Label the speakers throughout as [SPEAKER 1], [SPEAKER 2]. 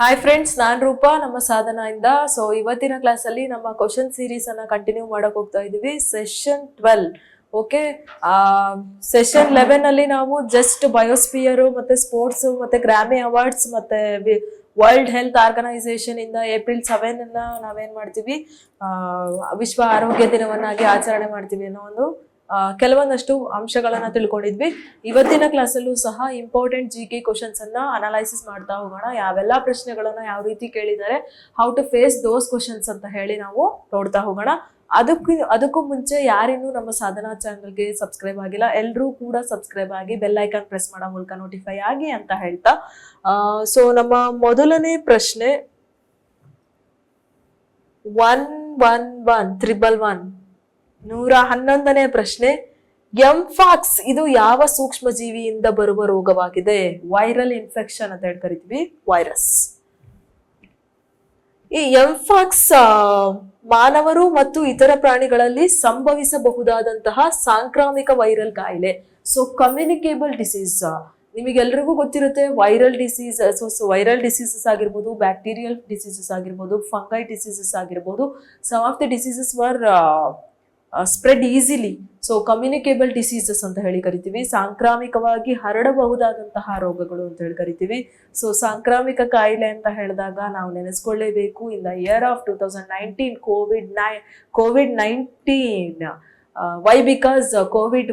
[SPEAKER 1] Hi friends ನಾನ್ ರೂಪಾ, ನಮ್ಮ ಸಾಧನ ಇಂದ ಸೊ ಇವತ್ತಿನ ಕ್ಲಾಸ್ ಅಲ್ಲಿ ನಮ್ಮ ಕ್ವಶನ್ ಸೀರೀಸ್ ಅನ್ನ ಕಂಟಿನ್ಯೂ ಮಾಡೋಕೆ ಹೋಗ್ತಾ ಇದೀವಿ session twelve okay session eleven ಅಲ್ಲಿ ನಾವು ಜಸ್ಟ್ ಬಯೋಸ್ಪಿಯರ್ ಮತ್ತೆ ಸ್ಪೋರ್ಟ್ಸ್ ಮತ್ತೆ ಗ್ರಾಮಿ ಅವಾರ್ಡ್ಸ್ ಮತ್ತೆ ವರ್ಲ್ಡ್ ಹೆಲ್ತ್ ಆರ್ಗನೈಸೇಷನ್ ಇಂದ ಏಪ್ರಿಲ್ ಸೆವೆನ್ ನಾವೇನ್ ಮಾಡ್ತೀವಿ? ವಿಶ್ವ ಆರೋಗ್ಯ ದಿನವನ್ನಾಗಿ ಆಚರಣೆ ಮಾಡ್ತೀವಿ ಅನ್ನೋ ಒಂದು ಕೆಲವೊಂದಷ್ಟು ಅಂಶಗಳನ್ನ ತಿಳ್ಕೊಂಡಿದ್ವಿ. ಇವತ್ತಿನ ಕ್ಲಾಸಲ್ಲೂ ಸಹ ಇಂಪಾರ್ಟೆಂಟ್ ಜಿ ಕೆ ಕ್ವಶನ್ಸ್ ಅನ್ನ ಅನಲೈಸಿಸ್ ಮಾಡ್ತಾ ಹೋಗೋಣ. ಯಾವೆಲ್ಲ ಪ್ರಶ್ನೆಗಳನ್ನ ಯಾವ ರೀತಿ ಕೇಳಿದ್ದಾರೆ how to face those questions ಅಂತ ಹೇಳಿ ನಾವು ನೋಡ್ತಾ ಹೋಗೋಣ. ಅದಕ್ಕೂ ಅದಕ್ಕೂ ಮುಂಚೆ ಯಾರಿನ್ನೂ ನಮ್ಮ ಸಾಧನಾ ಚಾನಲ್ಗೆ ಸಬ್ಸ್ಕ್ರೈಬ್ ಆಗಿಲ್ಲ ಎಲ್ಲರೂ ಕೂಡ ಸಬ್ಸ್ಕ್ರೈಬ್ ಆಗಿ ಬೆಲ್ ಐಕಾನ್ ಪ್ರೆಸ್ ಮಾಡೋ ಮೂಲಕ ನೋಟಿಫೈ ಆಗಿ ಅಂತ ಹೇಳ್ತಾ. ಸೊ ನಮ್ಮ ಮೊದಲನೇ ಪ್ರಶ್ನೆ one one one triple one ನೂರ ಹನ್ನೊಂದನೇ ಪ್ರಶ್ನೆ, ಎಂಫಾಕ್ಸ್ ಇದು ಯಾವ ಸೂಕ್ಷ್ಮ ಜೀವಿಯಿಂದ ಬರುವ ರೋಗವಾಗಿದೆ? ವೈರಲ್ ಇನ್ಫೆಕ್ಷನ್ ಅಂತ ಹೇಳಿ ಕರಿತೀವಿ ವೈರಸ್. ಈ ಎಂಫಾಕ್ಸ್ ಮಾನವರು ಮತ್ತು ಇತರ ಪ್ರಾಣಿಗಳಲ್ಲಿ ಸಂಭವಿಸಬಹುದಾದಂತಹ ಸಾಂಕ್ರಾಮಿಕ ವೈರಲ್ ಕಾಯಿಲೆ ಸೊ ಕಮ್ಯುನಿಕೇಬಲ್ ಡಿಸೀಸ್ ನಿಮಗೆಲ್ರಿಗೂ ಗೊತ್ತಿರುತ್ತೆ, viral disease so so viral diseases ಆಗಿರ್ಬೋದು, ಬ್ಯಾಕ್ಟೀರಿಯಲ್ ಡಿಸೀಸಸ್ ಆಗಿರ್ಬೋದು, ಫಂಗೈ ಡಿಸೀಸಸ್ ಆಗಿರ್ಬೋದು some of the diseases were spread easily so communicable diseases ಅಂತ ಹೇಳಿ ಕರಿತೀವಿ. ಸಾಂಕ್ರಾಮಿಕವಾಗಿ ಹರಡಬಹುದಾದಂತಹ ರೋಗಗಳು ಅಂತ ಹೇಳಿ ಕರಿತೀವಿ. ಸೊ ಸಾಂಕ್ರಾಮಿಕ ಕಾಯಿಲೆ ಅಂತ ಹೇಳಿದಾಗ ನಾವು ನೆನೆಸ್ಕೊಳ್ಳೇಬೇಕು. In the year of two thousand nineteen COVID ನೈ COVID nineteen why because COVID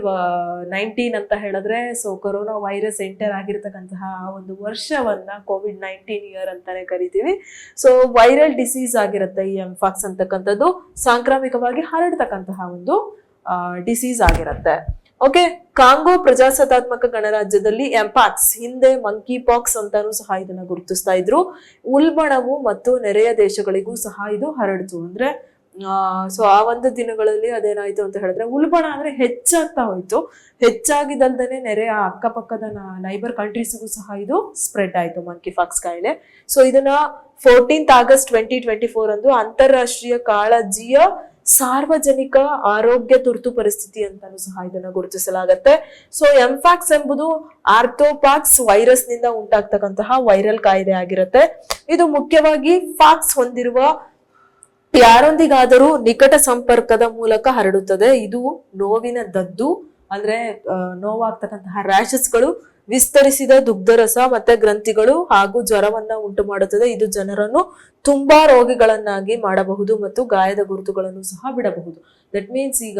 [SPEAKER 1] nineteen ಅಂತ ಹೇಳಿದ್ರೆ ಸೊ ಕೊರೋನಾ ವೈರಸ್ ಎಂಟರ್ ಆಗಿರ್ತಕ್ಕಂತಹ ಒಂದು ವರ್ಷವನ್ನ ಕೋವಿಡ್ ನೈನ್ಟೀನ್ ಇಯರ್ ಅಂತಾನೆ ಕರಿತೀವಿ. ಸೊ ವೈರಲ್ ಡಿಸೀಸ್ ಆಗಿರುತ್ತೆ ಈ ಎಂಫಾಕ್ಸ್ ಅಂತಕ್ಕಂಥದ್ದು. ಸಾಂಕ್ರಾಮಿಕವಾಗಿ ಹರಡ್ತಕ್ಕಂತಹ ಒಂದು ಡಿಸೀಸ್ ಆಗಿರುತ್ತೆ. ಓಕೆ ಕಾಂಗೋ ಪ್ರಜಾಸತ್ತಾತ್ಮಕ ಗಣರಾಜ್ಯದಲ್ಲಿ ಎಂಪಾಕ್ಸ್ ಹಿಂದೆ ಮಂಕಿ ಪಾಕ್ಸ್ ಅಂತಾನೂ ಸಹ ಇದನ್ನ ಗುರುತಿಸ್ತಾ ಇದ್ರು. ಉಲ್ಬಣವು ಮತ್ತು ನೆರೆಯ ದೇಶಗಳಿಗೂ ಸಹ ಇದು ಹರಡ್ತು. ಅಂದ್ರೆ ಸೊ ಆ ಒಂದು ದಿನಗಳಲ್ಲಿ ಅದೇನಾಯ್ತು ಅಂತ ಹೇಳಿದ್ರೆ, ಉಲ್ಬಣ ಅಂದ್ರೆ ಹೆಚ್ಚಾಗ್ತಾ ಹೋಯ್ತು. ಹೆಚ್ಚಾಗಿದ್ದಲ್ದೇ ನೆರೆ ಆ ಅಕ್ಕಪಕ್ಕದ ನೈಬರ್ ಕಂಟ್ರೀಸ್ಗೂ ಸಹ ಇದು ಸ್ಪ್ರೆಡ್ ಆಯ್ತು ಮಂಕಿ ಫಾಕ್ಸ್ ಕಾಯಿಲೆ. ಸೊ ಇದನ್ನ fourteenth August twenty twenty four ಅಂದು ಅಂತಾರಾಷ್ಟ್ರೀಯ ಕಾಳಜಿಯ ಸಾರ್ವಜನಿಕ ಆರೋಗ್ಯ ತುರ್ತು ಪರಿಸ್ಥಿತಿ ಅಂತಾನು ಸಹ ಇದನ್ನ ಗುರುತಿಸಲಾಗತ್ತೆ. ಸೊ ಎಂಫಾಕ್ಸ್ ಎಂಬುದು ಆರ್ಥೋಪಾಕ್ಸ್ ವೈರಸ್ನಿಂದ ಉಂಟಾಗ್ತಕ್ಕಂತಹ ವೈರಲ್ ಕಾಯಿಲೆ ಆಗಿರುತ್ತೆ. ಇದು ಮುಖ್ಯವಾಗಿ ಫಾಕ್ಸ್ ಹೊಂದಿರುವ ಯಾರೊಂದಿಗಾದರೂ ನಿಕಟ ಸಂಪರ್ಕದ ಮೂಲಕ ಹರಡುತ್ತದೆ. ಇದು ನೋವಿನ ದದ್ದು ಅಂದ್ರೆ ನೋವಾಗ್ತಕ್ಕಂತಹ ರ್ಯಾಷಸ್ಗಳು ವಿಸ್ತರಿಸಿದ ದುಗ್ಧರಸ ಮತ್ತೆ ಗ್ರಂಥಿಗಳು ಹಾಗೂ ಜ್ವರವನ್ನ ಉಂಟು ಮಾಡುತ್ತದೆ ಇದು ಜನರನ್ನು ತುಂಬಾ ರೋಗಿಗಳನ್ನಾಗಿ ಮಾಡಬಹುದು ಮತ್ತು ಗಾಯದ ಗುರುತುಗಳನ್ನು ಸಹ ಬಿಡಬಹುದು. ದಟ್ ಮೀನ್ಸ್ ಈಗ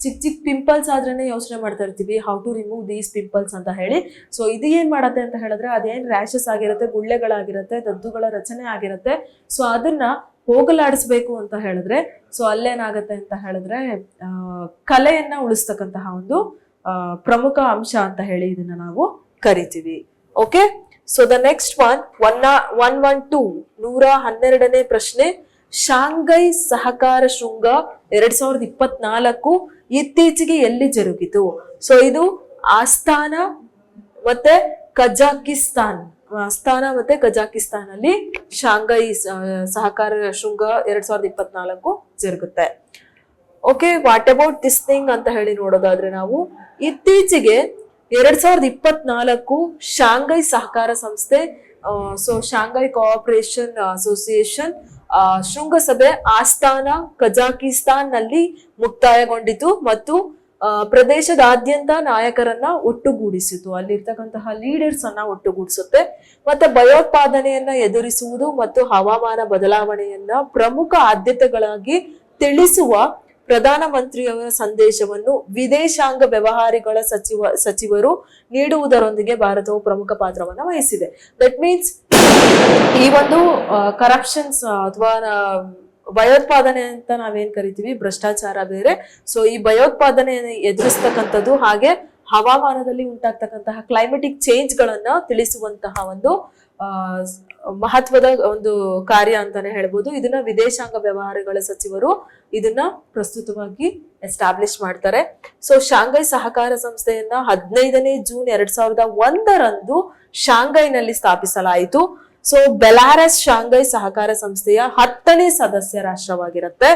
[SPEAKER 1] ಚಿಕ್ಕ ಚಿಕ್ಕ ಪಿಂಪಲ್ಸ್ ಆದ್ರೇನೆ ಯೋಚನೆ ಮಾಡ್ತಾ ಇರ್ತೀವಿ. How to remove these pimples ಅಂತ ಹೇಳಿ. ಸೊ ಇದು ಏನ್ ಮಾಡತ್ತೆ ಅಂತ ಹೇಳಿದ್ರೆ, ಅದೇನ್ ರ್ಯಾಷಸ್ ಆಗಿರುತ್ತೆ, ಗುಳ್ಳೆಗಳಾಗಿರುತ್ತೆ, ದದ್ದುಗಳ ರಚನೆ ಆಗಿರುತ್ತೆ. ಸೊ ಅದನ್ನ ಹೋಗಲಾಡಿಸ್ಬೇಕು ಅಂತ ಹೇಳಿದ್ರೆ, ಸೊ ಅಲ್ಲೇನಾಗತ್ತೆ ಅಂತ ಹೇಳಿದ್ರೆ ಕಲೆಯನ್ನ ಉಳಿಸ್ತಕ್ಕಂತಹ ಒಂದು ಪ್ರಮುಖ ಅಂಶ ಅಂತ ಹೇಳಿ ಇದನ್ನ ನಾವು ಕರಿತೀವಿ. Okay so the next one one one one two ನೂರ ಹನ್ನೆರಡನೇ ಪ್ರಶ್ನೆ. ಶಾಂಘೈ ಸಹಕಾರ ಶೃಂಗ ಎರಡ್ ಸಾವಿರದ ಇಪ್ಪತ್ನಾಲ್ಕು ಇತ್ತೀಚೆಗೆ ಎಲ್ಲಿ ಜರುಗಿತು? ಸೊ ಇದು ಆಸ್ಥಾನ ಮತ್ತೆ ಕಜಾಕಿಸ್ತಾನ್. ಆಸ್ಥಾನ ಮತ್ತೆ ಕಜಾಕಿಸ್ತಾನ್ ಅಲ್ಲಿ ಶಾಂಘೈ ಸಹಕಾರ ಶೃಂಗ ಎರಡ್ ಸಾವಿರದ ಇಪ್ಪತ್ನಾಲ್ಕು ಜರುಗುತ್ತೆ. Okay what about this thing ಅಂತ ಹೇಳಿ ನೋಡೋದಾದ್ರೆ ನಾವು ಇತ್ತೀಚೆಗೆ ಎರಡ್ ಸಾವಿರದ ಇಪ್ಪತ್ನಾಲ್ಕು ಶಾಂಘೈ ಸಹಕಾರ ಸಂಸ್ಥೆ ಸೊ ಶಾಂಘೈ ಕೋಆಪರೇಷನ್ ಅಸೋಸಿಯೇಷನ್ ಶೃಂಗಸಭೆ ಆಸ್ಥಾನ ಕಜಾಕಿಸ್ತಾನ್ನಲ್ಲಿ ಮುಕ್ತಾಯಗೊಂಡಿತು ಮತ್ತು ಪ್ರದೇಶದಾದ್ಯಂತ ನಾಯಕರನ್ನ ಒಟ್ಟುಗೂಡಿಸಿತು. ಅಲ್ಲಿರ್ತಕ್ಕಂತಹ ಲೀಡರ್ಸ್ ಅನ್ನ ಒಟ್ಟುಗೂಡಿಸುತ್ತೆ. ಮತ್ತೆ ಭಯೋತ್ಪಾದನೆಯನ್ನ ಎದುರಿಸುವುದು ಮತ್ತು ಹವಾಮಾನ ಬದಲಾವಣೆಯನ್ನ ಪ್ರಮುಖ ಆದ್ಯತೆಗಳಾಗಿ ತಿಳಿಸುವ ಪ್ರಧಾನಮಂತ್ರಿಯವರ ಸಂದೇಶವನ್ನು ವಿದೇಶಾಂಗ ವ್ಯವಹಾರಗಳ ಸಚಿವ, ಸಚಿವರು ನೀಡುವುದರೊಂದಿಗೆ ಭಾರತವು ಪ್ರಮುಖ ಪಾತ್ರವನ್ನು ವಹಿಸಿದೆ. ದಟ್ ಮೀನ್ಸ್ ಈ ಒಂದು ಕರಪ್ಷನ್ಸ್ ಅಥವಾ ಭಯೋತ್ಪಾದನೆ ಅಂತ ನಾವೇನ್ ಕರಿತೀವಿ? ಭ್ರಷ್ಟಾಚಾರ ಬೇರೆ. ಸೊ ಈ ಭಯೋತ್ಪಾದನೆ ಎದುರಿಸ್ತಕ್ಕಂಥದ್ದು ಹಾಗೆ ಹವಾಮಾನದಲ್ಲಿ ಉಂಟಾಗ್ತಕ್ಕಂತಹ ಕ್ಲೈಮೆಟಿಕ್ ಚೇಂಜ್ ಗಳನ್ನ ತಿಳಿಸುವಂತಹ ಒಂದು ಮಹತ್ವದ ಒಂದು ಕಾರ್ಯ ಅಂತಾನೆ ಹೇಳ್ಬೋದು. ಇದನ್ನ ವಿದೇಶಾಂಗ ವ್ಯವಹಾರಗಳ ಸಚಿವರು ಇದನ್ನ ಪ್ರಸ್ತುತವಾಗಿ ಎಸ್ಟಾಬ್ಲಿಷ್ ಮಾಡ್ತಾರೆ. ಸೊ ಶಾಂಘೈ ಸಹಕಾರ ಸಂಸ್ಥೆಯನ್ನ ಹದಿನೈದನೇ ಜೂನ್ ಎರಡ್ ಸಾವಿರದ ಒಂದರಂದು ಶಾಂಘೈನಲ್ಲಿ ಸ್ಥಾಪಿಸಲಾಯಿತು. ಸೊ ಬೆಲಾರಸ್ ಶಾಂಘೈ ಸಹಕಾರ ಸಂಸ್ಥೆಯ ಹತ್ತನೇ ಸದಸ್ಯ ರಾಷ್ಟ್ರವಾಗಿರುತ್ತೆ.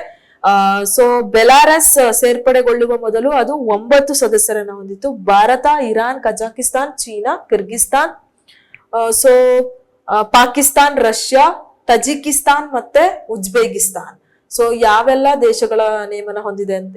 [SPEAKER 1] ಸೊ ಬೆಲಾರಸ್ ಸೇರ್ಪಡೆಗೊಳ್ಳುವ ಮೊದಲು ಅದು ಒಂಬತ್ತು ಸದಸ್ಯರನ್ನ ಹೊಂದಿತ್ತು. Bharat, Iran, Kazakhstan, China, Kyrgyzstan so Pakistan, Russia, Tajikistan ಮತ್ತೆ ಉಜ್ಬೇಕಿಸ್ತಾನ್. ಸೊ ಯಾವೆಲ್ಲ ದೇಶಗಳ ನೇಮನ ಹೊಂದಿದೆ ಅಂತ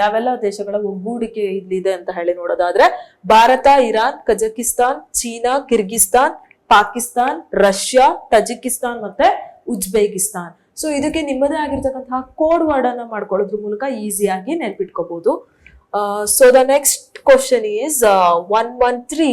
[SPEAKER 1] ಯಾವೆಲ್ಲ ದೇಶಗಳ ಒಗ್ಗೂಡಿಕೆ ಇಲ್ಲಿದೆ ಅಂತ ಹೇಳಿ ನೋಡೋದಾದ್ರೆ, Bharat, Iran, Kazakhstan, China, Kyrgyzstan Pakistan, Russia, Tajikistan ಮತ್ತೆ ಉಜ್ಬೇಕಿಸ್ತಾನ್. ಸೊ ಇದಕ್ಕೆ ನಿಮ್ಮದೇ ಆಗಿರ್ತಕ್ಕಂತಹ ಕೋಡ್ ವರ್ಡ್ ಅನ್ನ ಮಾಡ್ಕೊಳ್ಳೋದ್ರ ಮೂಲಕ ಈಸಿಯಾಗಿ ನೆನ್ಪಿಟ್ಕೋಬಹುದು so the next question is one one three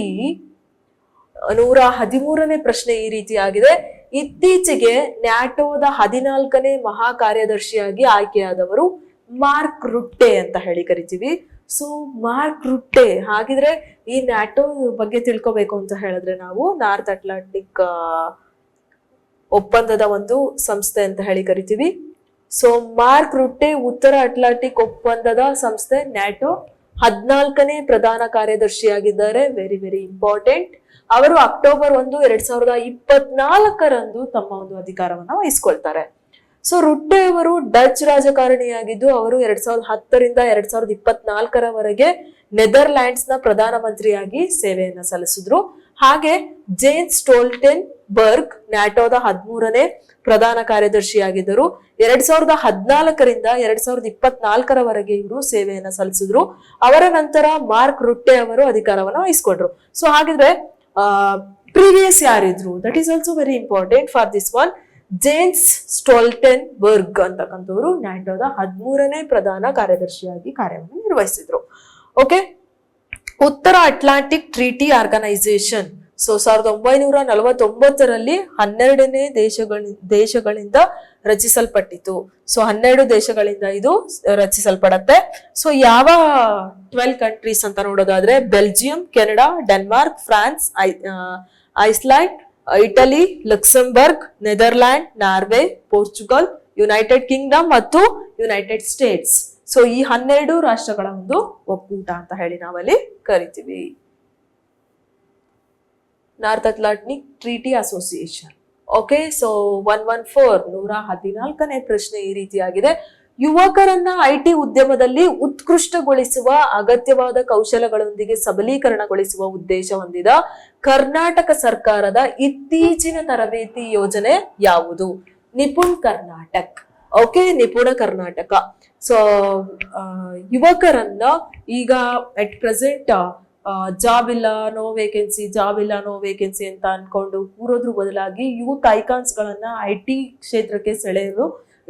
[SPEAKER 1] ನೂರ ಹದಿಮೂರನೇ ಪ್ರಶ್ನೆ ಈ ರೀತಿ ಆಗಿದೆ. ಇತ್ತೀಚೆಗೆ ನ್ಯಾಟೋದ ಹದಿನಾಲ್ಕನೇ ಮಹಾ ಕಾರ್ಯದರ್ಶಿಯಾಗಿ ಆಯ್ಕೆಯಾದವರು ಮಾರ್ಕ್ ರುಟ್ಟೆ ಅಂತ ಹೇಳಿ ಕರಿತೀವಿ. ಸೊ ಮಾರ್ಕ್ ರುಟ್ಟೆ, ಹಾಗಿದ್ರೆ ಈ ನ್ಯಾಟೋ ಬಗ್ಗೆ ತಿಳ್ಕೊಬೇಕು ಅಂತ ಹೇಳಿದ್ರೆ ನಾವು ನಾರ್ತ್ ಅಟ್ಲಾಂಟಿಕ್ ಒಪ್ಪಂದದ ಒಂದು ಸಂಸ್ಥೆ ಅಂತ ಹೇಳಿ ಕರಿತೀವಿ. ಸೊ ಮಾರ್ಕ್ ರುಟ್ಟೆ ಉತ್ತರ ಅಟ್ಲಾಂಟಿಕ್ ಒಪ್ಪಂದದ ಸಂಸ್ಥೆ ನ್ಯಾಟೋ ಹದಿನಾಲ್ಕನೇ ಪ್ರಧಾನ ಕಾರ್ಯದರ್ಶಿಯಾಗಿದ್ದಾರೆ. ವೆರಿ ವೆರಿ ಇಂಪಾರ್ಟೆಂಟ್ ಅವರು ಅಕ್ಟೋಬರ್ ಒಂದು, ಎರಡ್ ಸಾವಿರದ ಇಪ್ಪತ್ನಾಲ್ಕರಂದು ತಮ್ಮ ಒಂದು ಅಧಿಕಾರವನ್ನು ವಹಿಸ್ಕೊಳ್ತಾರೆ. ಸೊ ರುಡ್ಡೆ ಅವರು ಡಚ್ ರಾಜಕಾರಣಿಯಾಗಿದ್ದು, ಅವರು ಎರಡ್ ಸಾವಿರದ ಹತ್ತರಿಂದ ಎರಡ್ ಸಾವಿರದ ಇಪ್ಪತ್ನಾಲ್ಕರವರೆಗೆ ನೆದರ್ಲ್ಯಾಂಡ್ಸ್ನ ಪ್ರಧಾನಮಂತ್ರಿಯಾಗಿ ಸೇವೆಯನ್ನ ಸಲ್ಲಿಸಿದ್ರು. ಹಾಗೆ ಜೇನ್ ಸ್ಟೋಲ್ಟೆನ್ ಬರ್ಗ್ ನ್ಯಾಟೋದ ಹದಿಮೂರನೇ ಪ್ರಧಾನ ಕಾರ್ಯದರ್ಶಿಯಾಗಿದ್ದರು. ಎರಡ್ ಸಾವಿರದ ಹದಿನಾಲ್ಕರಿಂದ ಎರಡ್ ಸಾವಿರದ ಇಪ್ಪತ್ನಾಲ್ಕರವರೆಗೆ ಇವರು ಸೇವೆಯನ್ನ ಸಲ್ಲಿಸಿದ್ರು. ಅವರ ನಂತರ ಮಾರ್ಕ್ ರುಟ್ಟೆ ಅವರು ಅಧಿಕಾರವನ್ನು ವಹಿಸಿಕೊಂಡ್ರು. ಸೊ ಹಾಗಿದ್ರೆ previous ಯಾರಿದ್ರು? That is also very important for this one Jens Stoltenberg ಅಂತಕ್ಕಂಥವ್ರು ನ್ಯಾಟೋದ ಹದಿಮೂರನೇ ಪ್ರಧಾನ ಕಾರ್ಯದರ್ಶಿಯಾಗಿ ಕಾರ್ಯವನ್ನು ನಿರ್ವಹಿಸಿದ್ರು. ಓಕೆ ಉತ್ತರ ಅಟ್ಲಾಂಟಿಕ್ ಟ್ರೀಟಿ ಆರ್ಗನೈಸೇಷನ್ ಸೊ ಸಾವಿರದ ಒಂಬೈನೂರ ನಲವತ್ತೊಂಬತ್ತರಲ್ಲಿ ಹನ್ನೆರಡನೇ ದೇಶಗಳ, ದೇಶಗಳಿಂದ ರಚಿಸಲ್ಪಟ್ಟಿತು ಸೊ ಹನ್ನೆರಡು ದೇಶಗಳಿಂದ ಇದು ರಚಿಸಲ್ಪಡತ್ತೆ. ಸೊ ಯಾವ ಟ್ವೆಲ್ ಕಂಟ್ರೀಸ್ ಅಂತ ನೋಡೋದಾದ್ರೆ Belgium, Canada, Denmark, France, I Iceland Italy Luxembourg Netherland Norway Portugal United Kingdom ಮತ್ತು ಯುನೈಟೆಡ್ ಸ್ಟೇಟ್ಸ್ ಸೊ ಈ ಹನ್ನೆರಡು ರಾಷ್ಟ್ರಗಳ ಒಂದು ಒಕ್ಕೂಟ ಅಂತ ಹೇಳಿ ನಾವಲ್ಲಿ ಕರಿತೀವಿ. North Atlantic Treaty Association okay so one one four ನೂರ ಹದಿನಾಲ್ಕನೇ ಪ್ರಶ್ನೆ ಈ ರೀತಿಯಾಗಿದೆ. ಯುವಕರನ್ನ ಐ ಟಿ ಉದ್ಯಮದಲ್ಲಿ ಉತ್ಕೃಷ್ಟಗೊಳಿಸುವ ಅಗತ್ಯವಾದ ಕೌಶಲಗಳೊಂದಿಗೆ ಸಬಲೀಕರಣಗೊಳಿಸುವ ಉದ್ದೇಶ ಹೊಂದಿದ ಕರ್ನಾಟಕ ಸರ್ಕಾರದ ಇತ್ತೀಚಿನ ತರಬೇತಿ ಯೋಜನೆ ಯಾವುದು? ನಿಪುಣ್ ಕರ್ನಾಟಕ್. ಓಕೆ, ನಿಪುಣ ಕರ್ನಾಟಕ. ಸೊ ಯುವಕರನ್ನ ಈಗ ಅಟ್ ಪ್ರೆಸೆಂಟ್ ಜಾಬ್ ಇಲ್ಲ ನೋ ವೇಕೆನ್ಸಿ ಜಾಬ್ ಇಲ್ಲ ನೋ ವೇಕೆನ್ಸಿ ಅಂತ ಅನ್ಕೊಂಡು ಕೂರೋದ್ರ ಬದಲಾಗಿ ಯೂತ್ ಐಕಾನ್ಸ್ ಗಳನ್ನ ಐ ಟಿ ಕ್ಷೇತ್ರಕ್ಕೆ ಸೆಳೆಯಲು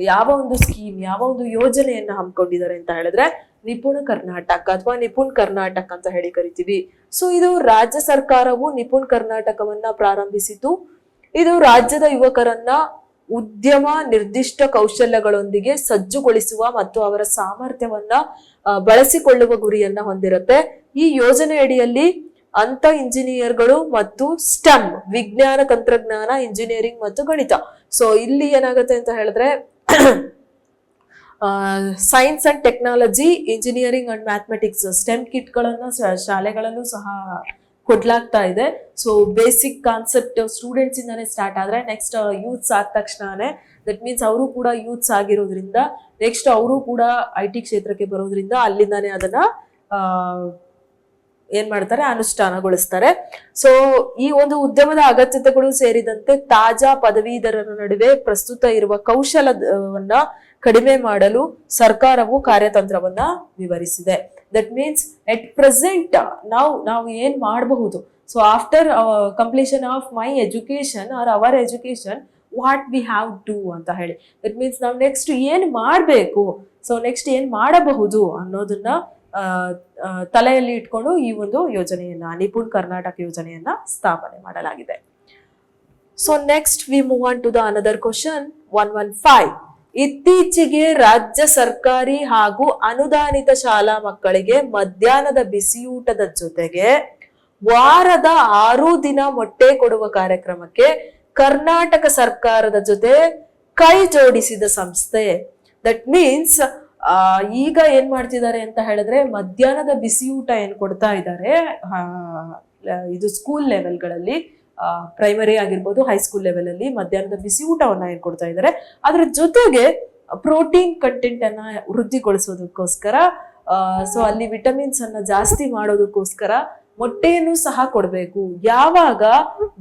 [SPEAKER 1] ಯಾವ ಒಂದು ಸ್ಕೀಮ್ ಯಾವ ಒಂದು ಯೋಜನೆಯನ್ನ ಹಮ್ಮಿಕೊಂಡಿದ್ದಾರೆ ಅಂತ ಹೇಳಿದ್ರೆ ನಿಪುಣ ಕರ್ನಾಟಕ ಅಥವಾ ನಿಪುಣ್ ಕರ್ನಾಟಕ ಅಂತ ಹೇಳಿ ಕರಿತೀವಿ. ಸೊ ಇದು ರಾಜ್ಯ ಸರ್ಕಾರವು ನಿಪುಣ್ ಕರ್ನಾಟಕವನ್ನ ಪ್ರಾರಂಭಿಸಿತು ಇದು ರಾಜ್ಯದ ಯುವಕರನ್ನ ಉದ್ಯಮ, ನಿರ್ದಿಷ್ಟ ಕೌಶಲ್ಯಗಳೊಂದಿಗೆ ಸಜ್ಜುಗೊಳಿಸುವ ಮತ್ತು ಅವರ ಸಾಮರ್ಥ್ಯವನ್ನ ಬಳಸಿಕೊಳ್ಳುವ ಗುರಿಯನ್ನ ಹೊಂದಿರುತ್ತೆ. ಈ ಯೋಜನೆ ಅಡಿಯಲ್ಲಿ ಅಂತ ಇಂಜಿನಿಯರ್ಗಳು ಮತ್ತು ಸ್ಟೆಮ್, ವಿಜ್ಞಾನ ತಂತ್ರಜ್ಞಾನ, ಇಂಜಿನಿಯರಿಂಗ್ ಮತ್ತು ಗಣಿತ. ಸೊ ಇಲ್ಲಿ ಏನಾಗುತ್ತೆ ಅಂತ ಹೇಳಿದ್ರೆ science and technology engineering and mathematics STEM ಕಿಟ್ಗಳನ್ನು ಶಾಲೆಗಳಲ್ಲೂ ಸಹ ಕೊಡ್ಲಾಗ್ತಾ ಇದೆ. ಸೊ ಬೇಸಿಕ್ ಕಾನ್ಸೆಪ್ಟ್ ಸ್ಟೂಡೆಂಟ್ಸ್ ಇಂದಾನೆ ಸ್ಟಾರ್ಟ್ ಆದ್ರೆ ನೆಕ್ಸ್ಟ್ ಯೂತ್ಸ್ ಆದ ತಕ್ಷಣನೇ ದಟ್ ಮೀನ್ಸ್ ಅವರು ಕೂಡ ಯೂತ್ಸ್ ಆಗಿರೋದ್ರಿಂದ ನೆಕ್ಸ್ಟ್ ಅವರು ಕೂಡ ಐ ಕ್ಷೇತ್ರಕ್ಕೆ ಬರೋದ್ರಿಂದ ಅಲ್ಲಿಂದಾನೇ ಅದನ್ನ ಏನ್ ಮಾಡ್ತಾರೆ? ಅನುಷ್ಠಾನಗೊಳಿಸ್ತಾರೆ. ಸೊ ಈ ಒಂದು ಉದ್ಯಮದ ಅಗತ್ಯತೆಗಳು ಸೇರಿದಂತೆ ತಾಜಾ ಪದವೀಧರರ ನಡುವೆ ಪ್ರಸ್ತುತ ಇರುವ ಕೌಶಲವನ್ನ ಕಡಿಮೆ ಮಾಡಲು ಸರ್ಕಾರವು ಕಾರ್ಯತಂತ್ರವನ್ನ ವಿವರಿಸಿದೆ. ದಟ್ ಮೀನ್ಸ್ ಎಟ್ ಪ್ರೆಸೆಂಟ್ ನಾವು ನಾವು ಏನ್ ಮಾಡಬಹುದು? So after completion of my education or our education what we have to ಅಂತ ಹೇಳಿ. ದಟ್ ಮೀನ್ಸ್ ನಾವು ನೆಕ್ಸ್ಟ್ ಏನ್ ಮಾಡಬೇಕು? ಸೊ ನೆಕ್ಸ್ಟ್ ಏನ್ ಮಾಡಬಹುದು ಅನ್ನೋದನ್ನ ತಲೆಯಲ್ಲಿ ಇಟ್ಕೊಂಡು ಈ ಒಂದು ಯೋಜನೆಯನ್ನ, ನಿಪುಣ್ ಕರ್ನಾಟಕ ಯೋಜನೆಯನ್ನ ಸ್ಥಾಪನೆ ಮಾಡಲಾಗಿದೆ. So next we move on to the another question one one five ಇತ್ತೀಚೆಗೆ ರಾಜ್ಯ ಸರ್ಕಾರಿ ಹಾಗೂ ಅನುದಾನಿತ ಶಾಲಾ ಮಕ್ಕಳಿಗೆ ಮಧ್ಯಾಹ್ನದ ಬಿಸಿಯೂಟದ ಜೊತೆಗೆ ವಾರದ ಆರು ದಿನ ಮೊಟ್ಟೆ ಕೊಡುವ ಕಾರ್ಯಕ್ರಮಕ್ಕೆ ಕರ್ನಾಟಕ ಸರ್ಕಾರದ ಜೊತೆ ಕೈ ಜೋಡಿಸಿದ ಸಂಸ್ಥೆ. ದಟ್ ಮೀನ್ಸ್ ಈಗ ಏನ್ ಮಾಡ್ತಿದ್ದಾರೆ ಅಂತ ಹೇಳಿದ್ರೆ ಮಧ್ಯಾಹ್ನದ ಬಿಸಿಯೂಟ ಏನ್ ಕೊಡ್ತಾ ಇದ್ದಾರೆ ಇದು ಸ್ಕೂಲ್ ಲೆವೆಲ್ಗಳಲ್ಲಿ ಪ್ರೈಮರಿ ಆಗಿರ್ಬೋದು ಹೈಸ್ಕೂಲ್ ಲೆವೆಲ್ ಅಲ್ಲಿ ಮಧ್ಯಾಹ್ನದ ಬಿಸಿ ಊಟವನ್ನ ಏನ್ ಕೊಡ್ತಾ ಇದ್ದಾರೆ. ಅದ್ರ ಜೊತೆಗೆ ಪ್ರೋಟೀನ್ ಕಂಟೆಂಟ್ ಅನ್ನ ವೃದ್ಧಿಗೊಳಿಸೋದಕ್ಕೋಸ್ಕರ ಸೊ ಅಲ್ಲಿ ವಿಟಮಿನ್ಸ್ ಅನ್ನ ಜಾಸ್ತಿ ಮಾಡೋದಕ್ಕೋಸ್ಕರ ಮೊಟ್ಟೆಯನ್ನು ಸಹ ಕೊಡಬೇಕು. ಯಾವಾಗ?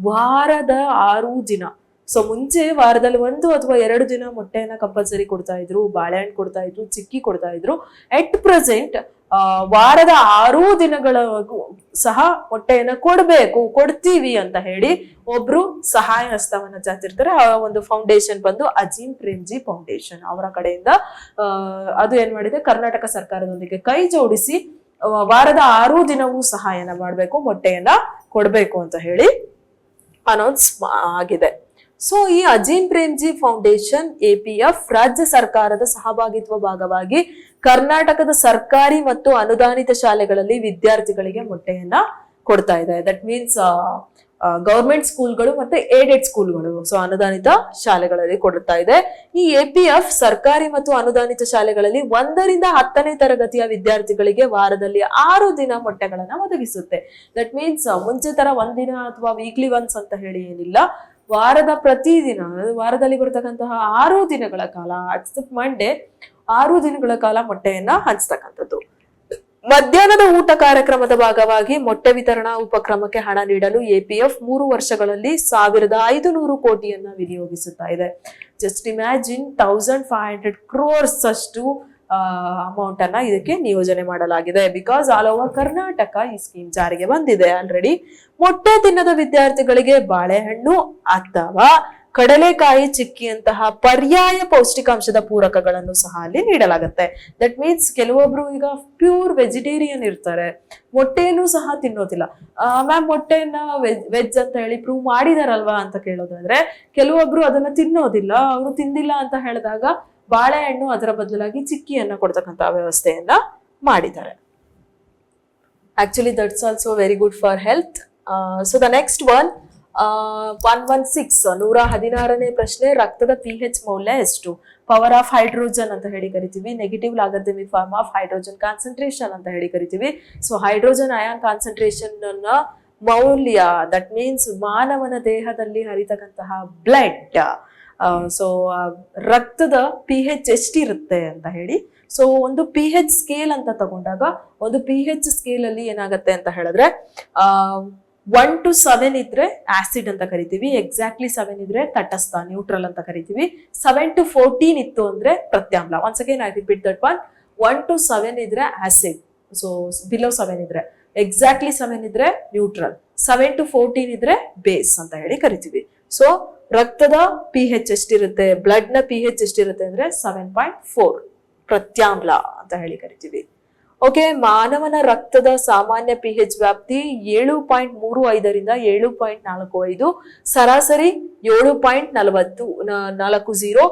[SPEAKER 1] ವಾರದ ಆರು ದಿನ. ಸೊ ಮುಂಚೆ ವಾರದಲ್ಲಿ ಒಂದು ಅಥವಾ ಎರಡು ದಿನ ಮೊಟ್ಟೆಯನ್ನ ಕಂಪಲ್ಸರಿ ಕೊಡ್ತಾ ಇದ್ರು, ಬಾಳೆಹಣ್ಣು ಕೊಡ್ತಾ ಇದ್ರು, ಚಿಕ್ಕಿ ಕೊಡ್ತಾ ಇದ್ರು. ಎಟ್ ಪ್ರೆಸೆಂಟ್ ವಾರದ ಆರು ದಿನಗಳವರೆಗೂ ಸಹ ಮೊಟ್ಟೆಯನ್ನ ಕೊಡಬೇಕು, ಕೊಡ್ತೀವಿ ಅಂತ ಹೇಳಿ ಒಬ್ರು ಸಹಾಯ ಹಸ್ತವನ್ನ ಚಾಚಿರ್ತಾರೆ. ಆ ಒಂದು ಫೌಂಡೇಶನ್ ಬಂದು ಅಜೀಂ ಪ್ರೇಮ್ಜಿ ಫೌಂಡೇಶನ್ ಅವರ ಕಡೆಯಿಂದ. ಅದು ಏನ್ ಮಾಡಿದೆ? ಕರ್ನಾಟಕ ಸರ್ಕಾರದೊಂದಿಗೆ ಕೈ ಜೋಡಿಸಿ ವಾರದ ಆರು ದಿನವೂ ಸಹಾಯನ ಮಾಡಬೇಕು, ಮೊಟ್ಟೆಯನ್ನ ಕೊಡಬೇಕು ಅಂತ ಹೇಳಿ ಅನೌನ್ಸ್ ಆಗಿದೆ. ಸೊ ಈ ಅಜೀಂ ಪ್ರೇಮ್ಜಿ ಫೌಂಡೇಶನ್ ಎಪಿಎಫ್ ರಾಜ್ಯ ಸರ್ಕಾರದ ಸಹಭಾಗಿತ್ವ ಭಾಗವಾಗಿ ಕರ್ನಾಟಕದ ಸರ್ಕಾರಿ ಮತ್ತು ಅನುದಾನಿತ ಶಾಲೆಗಳಲ್ಲಿ ವಿದ್ಯಾರ್ಥಿಗಳಿಗೆ ಮೊಟ್ಟೆಯನ್ನ ಕೊಡ್ತಾ ಇದೆ. ದಟ್ ಮೀನ್ಸ್ ಗವರ್ಮೆಂಟ್ ಸ್ಕೂಲ್ಗಳು ಮತ್ತೆ ಏಡೆಡ್ ಸ್ಕೂಲ್ಗಳು ಸೊ ಅನುದಾನಿತ ಶಾಲೆಗಳಲ್ಲಿ ಕೊಡ್ತಾ ಇದೆ. ಈ ಎಪಿಎಫ್ ಸರ್ಕಾರಿ ಮತ್ತು ಅನುದಾನಿತ ಶಾಲೆಗಳಲ್ಲಿ ಒಂದರಿಂದ ಹತ್ತನೇ ತರಗತಿಯ ವಿದ್ಯಾರ್ಥಿಗಳಿಗೆ ವಾರದಲ್ಲಿ ಆರು ದಿನ ಮೊಟ್ಟೆಗಳನ್ನ ಒದಗಿಸುತ್ತೆ. ದಟ್ ಮೀನ್ಸ್ ಮುಂಚೆ ತರ ಒಂದಿನ ಅಥವಾ ವೀಕ್ಲಿ ಒನ್ಸ್ ಅಂತ ಹೇಳಿ ಏನಿಲ್ಲ. ವಾರದ ಪ್ರತಿದಿನ ದಿನ ವಾರದಲ್ಲಿ ಬರ್ತಕ್ಕಂತಹ ಆರು ದಿನಗಳ ಕಾಲ ಎಕ್ಸೆಪ್ಟ್ ಮಂಡೇ ಆರು ದಿನಗಳ ಕಾಲ ಮೊಟ್ಟೆಯನ್ನ ಹಂಚ್ತಕ್ಕಂಥದ್ದು. ಮಧ್ಯಾಹ್ನದ ಊಟ ಕಾರ್ಯಕ್ರಮದ ಭಾಗವಾಗಿ ಮೊಟ್ಟೆ ವಿತರಣಾ ಉಪಕ್ರಮಕ್ಕೆ ಹಣ ನೀಡಲು ಎಪಿಎಫ್ ಮೂರು ವರ್ಷಗಳಲ್ಲಿ ಸಾವಿರದ ಐದು ನೂರು ಕೋಟಿಯನ್ನ ವಿನಿಯೋಗಿಸುತ್ತಾ ಇದೆ. Just imagine thousand five hundred crores ಅಷ್ಟು ಅಮೌಂಟ್ ಅನ್ನ ಇದಕ್ಕೆ ನಿಯೋಜನೆ ಮಾಡಲಾಗಿದೆ. ಬಿಕಾಸ್ ಆಲ್ ಓವರ್ ಕರ್ನಾಟಕ ಈ ಸ್ಕೀಮ್ ಜಾರಿಗೆ ಬಂದಿದೆ. ಆಲ್ರೆಡಿ ಮೊಟ್ಟೆ ತಿನ್ನದ ವಿದ್ಯಾರ್ಥಿಗಳಿಗೆ ಬಾಳೆಹಣ್ಣು ಅಥವಾ ಕಡಲೆಕಾಯಿ ಚಿಕ್ಕಿಯಂತಹ ಪರ್ಯಾಯ ಪೌಷ್ಟಿಕಾಂಶದ ಪೂರಕಗಳನ್ನು ಸಹ ಅಲ್ಲಿ ನೀಡಲಾಗುತ್ತೆ. ದಟ್ ಮೀನ್ಸ್ ಕೆಲವೊಬ್ರು ಈಗ ಪ್ಯೂರ್ ವೆಜಿಟೇರಿಯನ್ ಇರ್ತಾರೆ. ಮೊಟ್ಟೆಯನ್ನು ಸಹ ತಿನ್ನೋದಿಲ್ಲ. ಮ್ಯಾಮ್ ಮೊಟ್ಟೆಯನ್ನ ವೆಜ್ ವೆಜ್ ಅಂತ ಹೇಳಿ ಪ್ರೂವ್ ಮಾಡಿದಾರಲ್ವಾ ಅಂತ ಕೇಳೋದಾದ್ರೆ, ಕೆಲವೊಬ್ರು ಅದನ್ನ ತಿನ್ನೋದಿಲ್ಲ. ಅವರು ತಿಂದಿಲ್ಲ ಅಂತ ಹೇಳಿದಾಗ ಬಾಳೆಹಣ್ಣು ಅದರ ಬದಲಾಗಿ ಚಿಕ್ಕಿಯನ್ನು ಕೊಡ್ತಕ್ಕಂಥ ವ್ಯವಸ್ಥೆಯನ್ನ ಮಾಡಿದ್ದಾರೆ. Actually that's also very good for health so the next one one one six ನೂರ ಹದಿನಾರನೇ ಪ್ರಶ್ನೆ, ರಕ್ತದ ಪಿ ಹೆಚ್ ಮೌಲ್ಯ ಎಷ್ಟು? ಪವರ್ ಆಫ್ ಹೈಡ್ರೋಜನ್ ಅಂತ ಹೇಳಿ ಕರಿತೀವಿ. Negative logarithmic form of hydrogen concentration ಅಂತ ಹೇಳಿ ಕರಿತೀವಿ. ಸೊ ಹೈಡ್ರೋಜನ್ ಅಯಾನ್ ಕಾನ್ಸಂಟ್ರೇಷನ್ ಮೌಲ್ಯ ದಟ್ ಮೀನ್ಸ್ ಮಾನವನ ದೇಹದಲ್ಲಿ ಹರಿತಕ್ಕಂತಹ ಬ್ಲಡ್ ಸೊ ರಕ್ತದ ಪಿ ಹೆಚ್ ಎಷ್ಟಿರುತ್ತೆ ಅಂತ ಹೇಳಿ. ಸೊ ಒಂದು ಪಿ ಹೆಚ್ ಸ್ಕೇಲ್ ಅಂತ ತಗೊಂಡಾಗ, ಒಂದು ಪಿ ಹೆಚ್ ಸ್ಕೇಲ್ ಅಲ್ಲಿ ಏನಾಗುತ್ತೆ ಅಂತ ಹೇಳಿದ್ರೆ ಒನ್ ಟು ಸೆವೆನ್ ಇದ್ರೆ ಆಸಿಡ್ ಅಂತ ಕರಿತೀವಿ ಎಕ್ಸಾಕ್ಟ್ಲಿ ಸೆವೆನ್ ಇದ್ರೆ ತಟಸ್ಥ ನ್ಯೂಟ್ರಲ್ ಅಂತ ಕರಿತೀವಿ ಸೆವೆನ್ ಟು ಫೋರ್ಟೀನ್ ಇತ್ತು ಅಂದ್ರೆ ಪ್ರತ್ಯಾಮ್ಲ. Once again I repeat that one one to seven ಇದ್ರೆ ಆಸಿಡ್ ಸೊ ಬಿಲೋ ಸೆವೆನ್ ಇದ್ರೆ. ಎಕ್ಸಾಕ್ಟ್ಲಿ ಸೆವೆನ್ ಇದ್ರೆ ನ್ಯೂಟ್ರಲ್ ಸೆವೆನ್ ಟು ಫೋರ್ಟೀನ್ ಇದ್ರೆ ಬೇಸ್ ಅಂತ ಹೇಳಿ ಕರಿತೀವಿ. ಸೊ ರಕ್ತದ ಪಿ ಹೆಚ್ ಎಷ್ಟಿರುತ್ತೆ? ಬ್ಲಡ್ನ ಪಿ ಹೆಚ್ ಎಷ್ಟಿರುತ್ತೆ ಅಂದ್ರೆ ಸೆವೆನ್ ಪಾಯಿಂಟ್ ಫೋರ್ ಪ್ರತ್ಯಾಮ್ಲ ಅಂತ ಹೇಳಿ ಕರಿತೀವಿ. ಓಕೆ ಮಾನವನ ರಕ್ತದ ಸಾಮಾನ್ಯ ಪಿ ಹೆಚ್ ವ್ಯಾಪ್ತಿ ಏಳು ಪಾಯಿಂಟ್ ಮೂರು ಐದರಿಂದ ಏಳು ಪಾಯಿಂಟ್ ನಾಲ್ಕು ಐದು, ಸರಾಸರಿ ಏಳು ಪಾಯಿಂಟ್ ನಲವತ್ತು ನಾಲ್ಕು ಝೀರೋ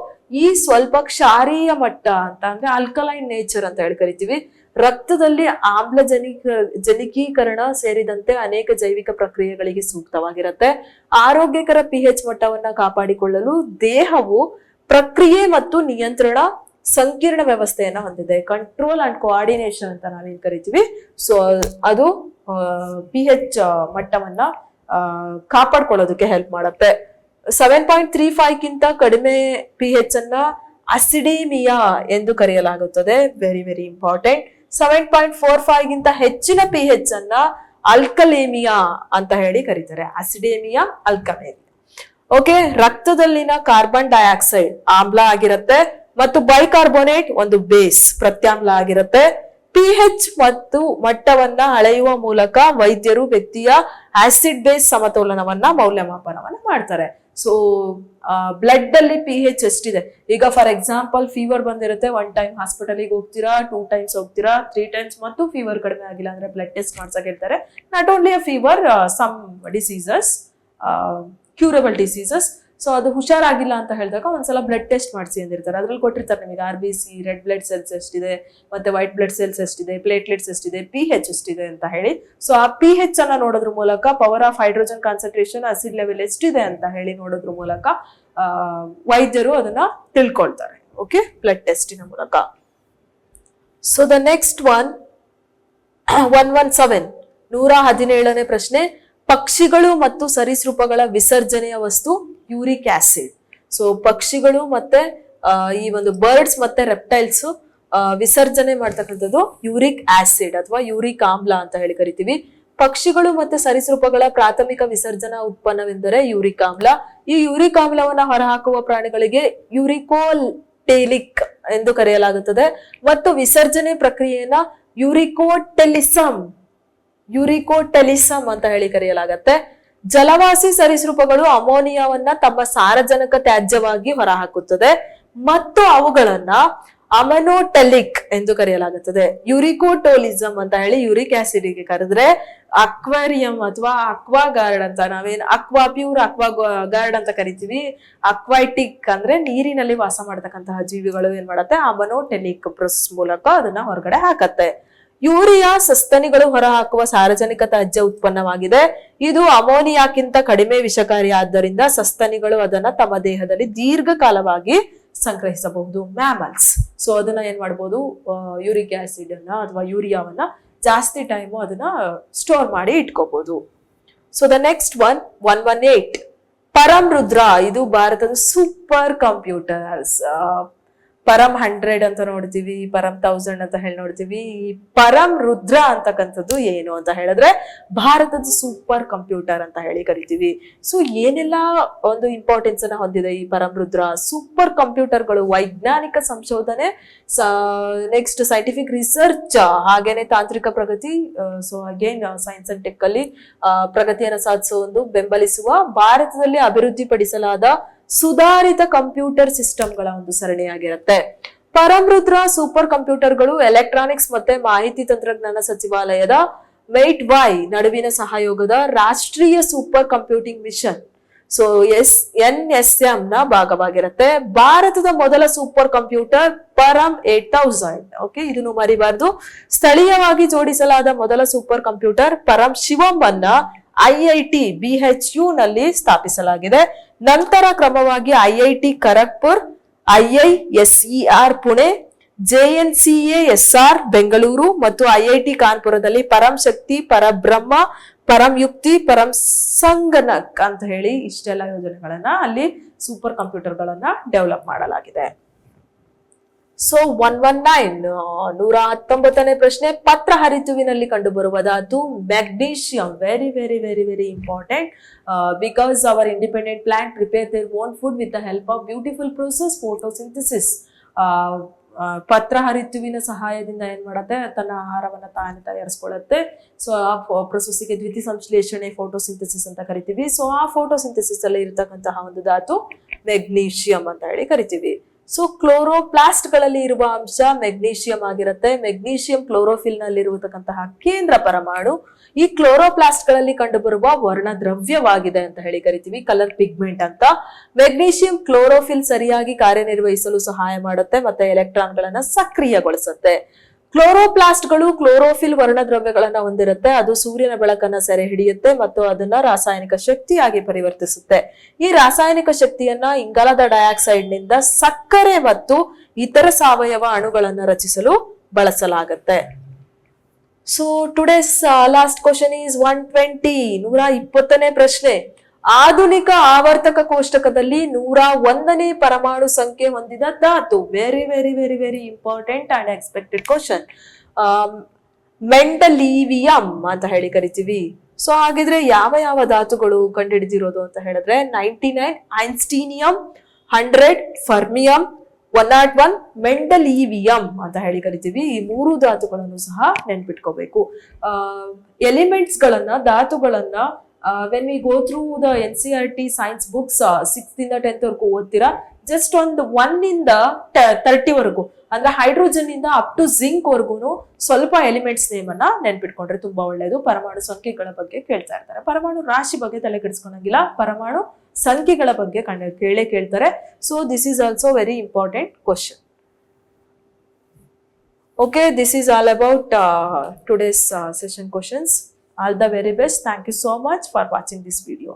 [SPEAKER 1] ಈ ಸ್ವಲ್ಪ ಕ್ಷಾರೀಯ ಮಟ್ಟ ಅಂತ ಅಂದ್ರೆ ಅಲ್ಕಲೈನ್ ನೇಚರ್ ಅಂತ ಹೇಳಿ ಕರಿತೀವಿ. ರಕ್ತದಲ್ಲಿ ಆಮ್ಲಜನಿಕ ಜನಿಕೀಕರಣ ಸೇರಿದಂತೆ ಅನೇಕ ಜೈವಿಕ ಪ್ರಕ್ರಿಯೆಗಳಿಗೆ ಸೂಕ್ತವಾಗಿರುತ್ತೆ. ಆರೋಗ್ಯಕರ ಪಿ ಎಚ್ ಮಟ್ಟವನ್ನ ಕಾಪಾಡಿಕೊಳ್ಳಲು ದೇಹವು ಪ್ರಕ್ರಿಯೆ ಮತ್ತು ನಿಯಂತ್ರಣ ಸಂಕೀರ್ಣ ವ್ಯವಸ್ಥೆಯನ್ನು ಹೊಂದಿದೆ. ಕಂಟ್ರೋಲ್ ಅಂಡ್ ಕೋಆರ್ಡಿನೇಷನ್ ಅಂತ ನಾವೇನ್ ಕರಿತೀವಿ. ಸೊ ಅದು ಪಿ ಎಚ್ ಮಟ್ಟವನ್ನ ಕಾಪಾಡ್ಕೊಳ್ಳೋದಕ್ಕೆ ಹೆಲ್ಪ್ ಮಾಡುತ್ತೆ. ಸೆವೆನ್ ಪಾಯಿಂಟ್ ತ್ರೀ ಫೈವ್ ಗಿಂತ ಕಡಿಮೆ ಪಿ ಹೆಚ್ ಅನ್ನ ಅಸಿಡಿಮಿಯಾ ಎಂದು ಕರೆಯಲಾಗುತ್ತದೆ. Very very important seven point four five ಗಿಂತ ಹೆಚ್ಚಿನ ಪಿ ಹೆಚ್ ಅನ್ನ ಅಲ್ಕಲೇಮಿಯಾ ಅಂತ ಹೇಳಿ ಕರೀತಾರೆ. ಅಸಿಡೇಮಿಯಾ ಅಲ್ಕಲೇಮಿಯಾ ಓಕೆ ರಕ್ತದಲ್ಲಿನ ಕಾರ್ಬನ್ ಡೈಆಕ್ಸೈಡ್ ಆಮ್ಲ ಆಗಿರುತ್ತೆ ಮತ್ತು ಬೈಕಾರ್ಬೋನೇಟ್ ಒಂದು ಬೇಸ್ ಪ್ರತ್ಯಾಮ್ಲ ಆಗಿರುತ್ತೆ. ಪಿ ಹೆಚ್ ಮತ್ತು ಮಟ್ಟವನ್ನ ಅಳೆಯುವ ಮೂಲಕ ವೈದ್ಯರು ವ್ಯಕ್ತಿಯ ಆಸಿಡ್ ಬೇಸ್ ಸಮತೋಲನವನ್ನ ಮೌಲ್ಯಮಾಪನವನ್ನ ಮಾಡ್ತಾರೆ. ಸೊ ಬ್ಲಡ್ ಅಲ್ಲಿ ಪಿ ಹೆಚ್ ಎಷ್ಟಿದೆ ಈಗ ಫಾರ್ ಎಕ್ಸಾಂಪಲ್ ಫೀವರ್ ಬಂದಿರುತ್ತೆ ಒನ್ ಟೈಮ್ ಹಾಸ್ಪಿಟಲಿಗೆ ಹೋಗ್ತೀರಾ ಟೂ ಟೈಮ್ಸ್ ಹೋಗ್ತೀರಾ ತ್ರೀ ಟೈಮ್ಸ್ ಮತ್ತು ಫೀವರ್ ಕಡಿಮೆ ಆಗಿಲ್ಲ ಅಂದ್ರೆ ಬ್ಲಡ್ ಟೆಸ್ಟ್ ಮಾಡ್ಸಕ್ ಹೇಳ್ತಾರೆ. Not only a fever some diseases curable diseases so ಅದು ಹುಷಾರಾಗಿಲ್ಲ ಅಂತ ಹೇಳಿದಾಗ ಒಂದ್ಸಲ ಬ್ಲಡ್ ಟೆಸ್ಟ್ ಮಾಡಿಸಿ ಅಂದಿರ್ತಾರೆ. ಅದ್ರಲ್ಲಿ ಕೊಟ್ಟಿರ್ತಾರೆ ನಿಮಗೆ R B C red blood cells ಎಷ್ಟಿದೆ, ಮತ್ತೆ ವೈಟ್ ಬ್ಲಡ್ ಸೆಲ್ಸ್ ಎಷ್ಟಿದೆ ಪ್ಲೇಟ್ಲೆಟ್ಸ್ ಎಷ್ಟಿದೆ ಪಿ ಹೆಚ್ ಎಷ್ಟಿದೆ ಅಂತ ಹೇಳಿ. ಸೊ ಆ ಪಿ ಹೆಚ್ ಅನ್ನ ನೋಡೋದ್ರ ಮೂಲಕ power of hydrogen concentration acid level ಎಷ್ಟಿದೆ ಅಂತ ಹೇಳಿ ನೋಡೋದ್ರ ಮೂಲಕ ವೈದ್ಯರು ಅದನ್ನ ತಿಳ್ಕೊಳ್ತಾರೆ. ಓಕೆ ಬ್ಲಡ್ ಟೆಸ್ಟಿನ ಮೂಲಕ. So the next one one one seven ನೂರ ಹದಿನೇಳನೇ ಪ್ರಶ್ನೆ. ಪಕ್ಷಿಗಳು ಮತ್ತು ಸರೀಸೃಪಗಳ ವಿಸರ್ಜನೆಯ ವಸ್ತು ಯೂರಿಕ್ ಆಸಿಡ್. ಸೊ ಪಕ್ಷಿಗಳು ಮತ್ತೆ ಈ ಒಂದು ಬರ್ಡ್ಸ್ ಮತ್ತೆ ರೆಪ್ಟೈಲ್ಸ್ ವಿಸರ್ಜನೆ ಮಾಡ್ತಕ್ಕಂಥದ್ದು ಯೂರಿಕ್ ಆಸಿಡ್ ಅಥವಾ ಯೂರಿಕ್ ಆಮ್ಲ ಅಂತ ಹೇಳಿ ಕರಿತೀವಿ. ಪಕ್ಷಿಗಳು ಮತ್ತೆ ಸರಿಸೃಪಗಳ ಪ್ರಾಥಮಿಕ ವಿಸರ್ಜನಾ ಉತ್ಪನ್ನವೆಂದರೆ ಯೂರಿಕ್ ಆಮ್ಲ. ಈ ಯೂರಿಕ್ ಆಮ್ಲವನ್ನು ಹೊರಹಾಕುವ ಪ್ರಾಣಿಗಳಿಗೆ ಯೂರಿಕೋಟೇಲಿಕ್ ಎಂದು ಕರೆಯಲಾಗುತ್ತದೆ. ಮತ್ತು ವಿಸರ್ಜನೆ ಪ್ರಕ್ರಿಯೆಯನ್ನ ಯೂರಿಕೋಟೆಲಿಸಮ್ ಯೂರಿಕೋಟೆಲಿಸಮ್ ಅಂತ ಹೇಳಿ ಕರೆಯಲಾಗತ್ತೆ. ಜಲವಾಸಿ ಸರೀಸೃಪಗಳು ಅಮೋನಿಯಾವನ್ನ ತಮ್ಮ ಸಾರಜನಕ ತ್ಯಾಜ್ಯವಾಗಿ ಹೊರಹಾಕುತ್ತದೆ. ಮತ್ತು ಅವುಗಳನ್ನ ಅಮೆನೋಟೆಲಿಕ್ ಎಂದು ಕರೆಯಲಾಗುತ್ತದೆ. ಯುರಿಕೋಟೋಲಿಸಮ್ ಅಂತ ಹೇಳಿ ಯುರಿಕ್ ಆಸಿಡ್ಗೆ ಕರೆದ್ರೆ ಅಕ್ವಾರಿಯಂ ಅಥವಾ ಅಕ್ವಾ ಗಾರ್ಡ್ ಅಂತ ನಾವೇನ್ ಅಕ್ವಾ, ಪ್ಯೂರ್ ಅಕ್ವಾ ಗಾರ್ಡ್ ಅಂತ ಕರಿತೀವಿ. ಅಕ್ವಾಟಿಕ್ ಅಂದ್ರೆ ನೀರಿನಲ್ಲಿ ವಾಸ ಮಾಡತಕ್ಕಂತಹ ಜೀವಿಗಳು ಏನ್ ಮಾಡತ್ತೆ? ಅಮನೋಟೆಲಿಕ್ ಪ್ರೊಸೆಸ್ ಮೂಲಕ ಅದನ್ನ ಹೊರಗಡೆ ಹಾಕತ್ತೆ. ಯೂರಿಯಾ ಸಸ್ತನಿಗಳು ಹೊರಹಾಕುವ ಸಾರ್ವಜನಿಕ ತ್ಯಾಜ್ಯ ಉತ್ಪನ್ನವಾಗಿದೆ. ಇದು ಅಮೋನಿಯಾಕ್ಕಿಂತ ಕಡಿಮೆ ವಿಷಕಾರಿ ಆದ್ದರಿಂದ ಸಸ್ತನಿಗಳು ಅದನ್ನ ತಮ್ಮ ದೇಹದಲ್ಲಿ ದೀರ್ಘಕಾಲವಾಗಿ ಸಂಗ್ರಹಿಸಬಹುದು. ಮ್ಯಾಮಲ್ಸ್. ಸೊ ಅದನ್ನ ಏನ್ ಮಾಡ್ಬೋದು? ಯೂರಿಕ್ ಆಸಿಡ್ ಅನ್ನ ಅಥವಾ ಯೂರಿಯಾವನ್ನ ಜಾಸ್ತಿ ಟೈಮು ಅದನ್ನ ಸ್ಟೋರ್ ಮಾಡಿ ಇಟ್ಕೋಬಹುದು so the next one one one eight Param Rudra ಇದು ಭಾರತದ ಸೂಪರ್ ಕಂಪ್ಯೂಟರ್ಸ್ ಪರಂ ಹಂಡ್ರೆಡ್ ಅಂತ ನೋಡ್ತೀವಿ, ಪರಂ ತೌಸಂಡ್ ಅಂತ ಹೇಳಿ ನೋಡ್ತೀವಿ. ಈ ಪರಂ ರುದ್ರ ಅಂತಕ್ಕಂಥದ್ದು ಏನು ಅಂತ ಹೇಳಿದ್ರೆ ಭಾರತದ ಸೂಪರ್ ಕಂಪ್ಯೂಟರ್ ಅಂತ ಹೇಳಿ ಕರಿತೀವಿ. ಸೊ ಏನೆಲ್ಲ ಒಂದು ಇಂಪಾರ್ಟೆನ್ಸ್ ಅನ್ನ ಹೊಂದಿದೆ ಈ ಪರಂ ರುದ್ರ? ಸೂಪರ್ ಕಂಪ್ಯೂಟರ್ಗಳು ವೈಜ್ಞಾನಿಕ ಸಂಶೋಧನೆ ನೆಕ್ಸ್ಟ್ ಸೈಂಟಿಫಿಕ್ ರಿಸರ್ಚ್ ಹಾಗೇನೆ ತಾಂತ್ರಿಕ ಪ್ರಗತಿ so again science and tech ಅಲ್ಲಿ ಪ್ರಗತಿಯನ್ನು ಸಾಧಿಸುವ ಒಂದು ಬೆಂಬಲಿಸುವ, ಭಾರತದಲ್ಲಿ ಅಭಿವೃದ್ಧಿಪಡಿಸಲಾದ ಸುಧಾರಿತ ಕಂಪ್ಯೂಟರ್ ಸಿಸ್ಟಮ್ಗಳ ಒಂದು ಸರಣಿಯಾಗಿರುತ್ತೆ. ಪರಮೃದ್ರ ಸೂಪರ್ ಕಂಪ್ಯೂಟರ್ಗಳು, ಎಲೆಕ್ಟ್ರಾನಿಕ್ಸ್ ಮತ್ತೆ ಮಾಹಿತಿ ತಂತ್ರಜ್ಞಾನ ಸಚಿವಾಲಯದ ಮೇಟ್ ವೈ ನಡುವಿನ ಸಹಯೋಗದ ರಾಷ್ಟ್ರೀಯ super computing mission. So yes, N S M ನ ಭಾಗವಾಗಿರುತ್ತೆ. ಭಾರತದ ಮೊದಲ super computer Param eight thousand. Okay ಇದನ್ನು ಮರಿಬಾರ್ದು. ಸ್ಥಳೀಯವಾಗಿ ಜೋಡಿಸಲಾದ ಮೊದಲ ಸೂಪರ್ ಕಂಪ್ಯೂಟರ್ ಪರಂ ಶಿವಂ ಅನ್ನ ಐಐಟಿ ಬಿಎಚ್ಯು ನಲ್ಲಿ ಸ್ಥಾಪಿಸಲಾಗಿದೆ. ನಂತರ ಕ್ರಮವಾಗಿ IIT Kharagpur IISER Pune JNCASR Bengaluru ಮತ್ತು ಐಐಟಿ ಕಾನ್ಪುರದಲ್ಲಿ ಪರಂ ಶಕ್ತಿ ಪರಬ್ರಹ್ಮ ಪರಂ ಯುಕ್ತಿ, ಪರಂ ಸಂಗನಕ್ ಅಂತ ಹೇಳಿ ಇಷ್ಟೆಲ್ಲ ಯೋಜನೆಗಳನ್ನ ಅಲ್ಲಿ ಸೂಪರ್ ಕಂಪ್ಯೂಟರ್ಗಳನ್ನ ಡೆವಲಪ್ ಮಾಡಲಾಗಿದೆ. ಸೊ ಒನ್ ಒನ್ ನೈನ್ ನೂರ ಹತ್ತೊಂಬತ್ತನೇ ಪ್ರಶ್ನೆ, ಪತ್ರ ಹರಿತುವಿನಲ್ಲಿ ಕಂಡುಬರುವ ಧಾತು magnesium. Very very very very important because our independent plant prepare their own food with the help of beautiful process photosynthesis ಪತ್ರ ಹರಿತುವಿನ ಸಹಾಯದಿಂದ ಏನು ಮಾಡುತ್ತೆ? ತನ್ನ ಆಹಾರವನ್ನು ತಾನೇ ತಯಾರಿಸ್ಕೊಳ್ಳುತ್ತೆ. ಸೊ ಆ ಪ್ರೊಸೆಸ್ಗೆ ದ್ವಿತೀಯ ಸಂಶ್ಲೇಷಣೆ ಫೋಟೋಸಿಂಥಸಿಸ್ ಅಂತ ಕರಿತೀವಿ. ಸೊ ಆ ಫೋಟೋಸಿಂಥಸಿಸ್ ಅಲ್ಲಿ ಇರತಕ್ಕಂತಹ ಒಂದು ಧಾತು ಮೆಗ್ನೀಷಿಯಂ ಅಂತ ಹೇಳಿ ಕರಿತೀವಿ. ಸೊ ಕ್ಲೋರೋಪ್ಲಾಸ್ಟ್ಗಳಲ್ಲಿ ಇರುವ ಅಂಶ ಮೆಗ್ನೀಷಿಯಂ ಆಗಿರುತ್ತೆ. ಮೆಗ್ನೀಷಿಯಂ ಕ್ಲೋರೋಫಿಲ್ನಲ್ಲಿ ಕೇಂದ್ರ ಪರಮಾಣು ಈ ಕ್ಲೋರೋಪ್ಲಾಸ್ಟ್ಗಳಲ್ಲಿ ಕಂಡುಬರುವ ವರ್ಣ ದ್ರವ್ಯವಾಗಿದೆ ಅಂತ ಹೇಳಿ ಕರಿತೀವಿ ಕಲರ್ ಪಿಗ್ಮೆಂಟ್ ಅಂತ. ಮೆಗ್ನೀಷಿಯಂ ಕ್ಲೋರೋಫಿಲ್ ಸರಿಯಾಗಿ ಕಾರ್ಯನಿರ್ವಹಿಸಲು ಸಹಾಯ ಮಾಡುತ್ತೆ ಮತ್ತೆ ಎಲೆಕ್ಟ್ರಾನ್ ಗಳನ್ನ ಸಕ್ರಿಯಗೊಳಿಸುತ್ತೆ. ಕ್ಲೋರೋಪ್ಲಾಸ್ಟ್ಗಳು ಕ್ಲೋರೋಫಿಲ್ ವರ್ಣದ್ರವ್ಯಗಳನ್ನ ಹೊಂದಿರುತ್ತೆ. ಅದು ಸೂರ್ಯನ ಬೆಳಕನ್ನ ಸೆರೆ ಹಿಡಿಯುತ್ತೆ ಮತ್ತು ಅದನ್ನ ರಾಸಾಯನಿಕ ಶಕ್ತಿಯಾಗಿ ಪರಿವರ್ತಿಸುತ್ತೆ. ಈ ರಾಸಾಯನಿಕ ಶಕ್ತಿಯನ್ನ ಇಂಗಾಲದ ಡೈಆಕ್ಸೈಡ್ನಿಂದ ಸಕ್ಕರೆ ಮತ್ತು ಇತರ ಸಾವಯವ ಅಣುಗಳನ್ನ ರಚಿಸಲು ಬಳಸಲಾಗುತ್ತೆ. So today's last question is one twenty ನೂರ ಇಪ್ಪತ್ತನೇ ಪ್ರಶ್ನೆ. ಆಧುನಿಕ ಆವರ್ತಕ ಕೋಷ್ಟಕದಲ್ಲಿ ನೂರ ಒಂದನೇ ಪರಮಾಣು ಸಂಖ್ಯೆ ಹೊಂದಿದ ಧಾತು. Very very very very important and expected question mendelevium ಅಂತ ಹೇಳಿ ಕರಿತೀವಿ. ಸೊ ಹಾಗಿದ್ರೆ ಯಾವ ಯಾವ ಧಾತುಗಳು ಕಂಡುಹಿಡಿದಿರೋದು ಅಂತ ಹೇಳಿದ್ರೆ ninety nine einsteinium hundred fermium one not one mendelevium ಅಂತ ಹೇಳಿ ಕರಿತೀವಿ. ಈ ಮೂರು ಧಾತುಗಳನ್ನು ಸಹ ನೆನ್ಪಿಟ್ಕೋಬೇಕು. ಎಲಿಮೆಂಟ್ಸ್ ಗಳನ್ನ, ಧಾತುಗಳನ್ನ when we go through the N C R T science books sixth ಇಂದ ಟೆಂತ್ ವರ್ಗು ಓದ್ತೀರಾ? ಜಸ್ಟ್ ಒಂದು ಒನ್ ಇಂದ ತರ್ಟಿ ವರೆಗೂ. ಅಂದ್ರೆ ಹೈಡ್ರೋಜನ್ ಇಂದ ಅಪ್ ಟು ಜಿಂಕ್ ವರ್ಗೂನು ಸ್ವಲ್ಪ ಎಲಿಮೆಂಟ್ಸ್ ನೇಮ್ ಅನ್ನ ನೆನ್ಪಿಟ್ಕೊಂಡ್ರೆ ತುಂಬಾ ಒಳ್ಳೇದು. ಪರಮಾಣು ಸಂಖ್ಯೆಗಳ ಬಗ್ಗೆ ಕೇಳ್ತಾ ಇರ್ತಾರೆ. ಪರಮಾಣು ರಾಶಿ ಬಗ್ಗೆ ತಲೆ ಕೆಡಿಸ್ಕೊಳಂಗಿಲ್ಲ. ಪರಮಾಣು ಸಂಖ್ಯೆಗಳ ಬಗ್ಗೆ ಕಂಡು ಕೇಳೇ ಕೇಳ್ತಾರೆ. So this is also very important question okay this is all about today's session questions All the very best. Thank you so much for watching this video.